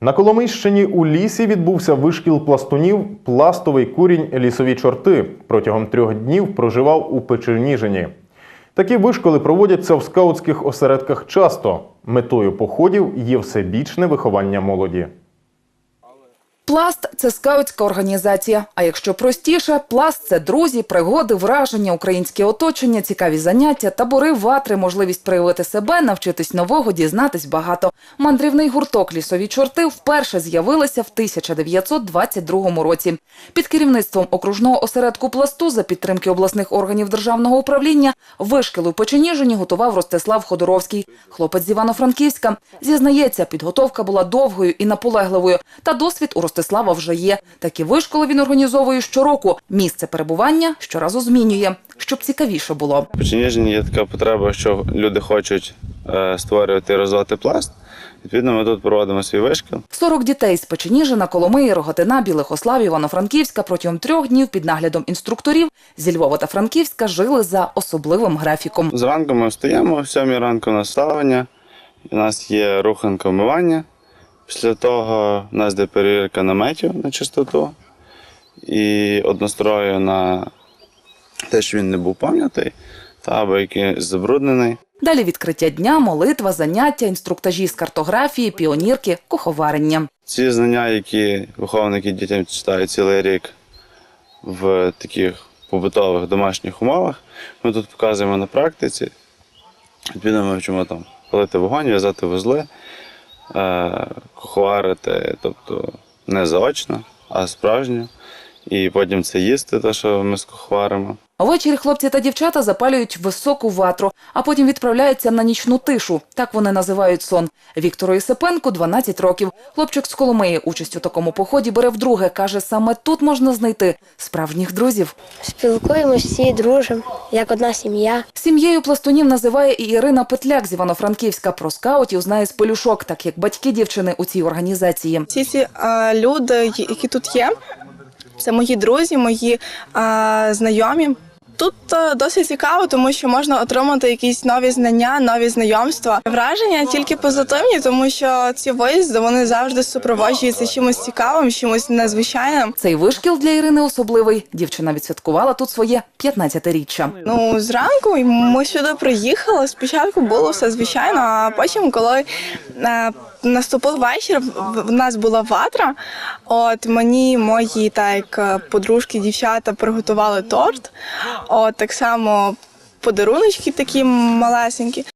На Коломийщині у лісі відбувся вишкіл пластунів пластовий курінь лісові чорти. Протягом трьох днів проживав у Печерніжині. Такі вишколи проводяться в скаутських осередках часто. Метою походів є всебічне виховання молоді. Пласт це скаутська організація. А якщо простіше, пласт це друзі, пригоди, враження, українське оточення, цікаві заняття, табори, ватри, можливість проявити себе, навчитись нового, дізнатись багато. Мандрівний гурток лісові чорти вперше з'явилися в 1922 році. Під керівництвом окружного осередку пласту за підтримки обласних органів державного управління вишкіл у готував Ростислав Ходоровський. Хлопець з Івано-Франківська зізнається, підготовка була довгою і наполегливою. Та досвід у Ростислава вже є. Такі вишколи він організовує щороку. Місце перебування щоразу змінює, щоб цікавіше було. В Печеніжині є така потреба, що люди хочуть е, створювати і розвивати пласт. Відповідно, ми тут проводимо свій вишкіл. 40 дітей з Печеніжина, Коломиї, Рогатина, Білих Івано-Франківська протягом трьох днів під наглядом інструкторів зі Львова та Франківська жили за особливим графіком. Зранку ми встаємо, о 7 ранку у нас ставлення, у нас є руханка вмивання. Після того у нас йде перевірка наметів на чистоту і однострою на те, що він не був пам'ятий, та або якийсь забруднений. Далі відкриття дня, молитва, заняття, інструктажі з картографії, піонірки, куховарення. Ці знання, які виховники дітям читають цілий рік в таких побутових домашніх умовах, ми тут показуємо на практиці. Відповідно, ми вчимо там палити вогонь, в'язати вузли, куховарити, тобто не заочно, а справжньо. І потім це їсти, те, що ми скухваримо. Ввечері хлопці та дівчата запалюють високу ватру, а потім відправляються на нічну тишу. Так вони називають сон. Віктору Ісипенку 12 років. Хлопчик з Коломиї участь у такому поході бере вдруге. Каже, саме тут можна знайти справжніх друзів. Спілкуємось всі, дружимо, як одна сім'я. Сім'єю пластунів називає і Ірина Петляк з Івано-Франківська. Про скаутів знає з пелюшок, так як батьки дівчини у цій організації. Всі ці е, люди, які тут є, це мої друзі, мої е, знайомі. Тут е, досить цікаво, тому що можна отримати якісь нові знання, нові знайомства. Враження тільки позитивні, тому що ці виїзди вони завжди супроводжуються чимось цікавим, чимось незвичайним. Цей вишкіл для Ірини особливий. Дівчина відсвяткувала тут своє 15-річчя. Ну, зранку ми сюди приїхали. Спочатку було все звичайно, а потім, коли е, наступив вечір, в- нас була ватра. От мені мої так е, подружки, дівчата приготували торт. От так само подаруночки такі малесенькі.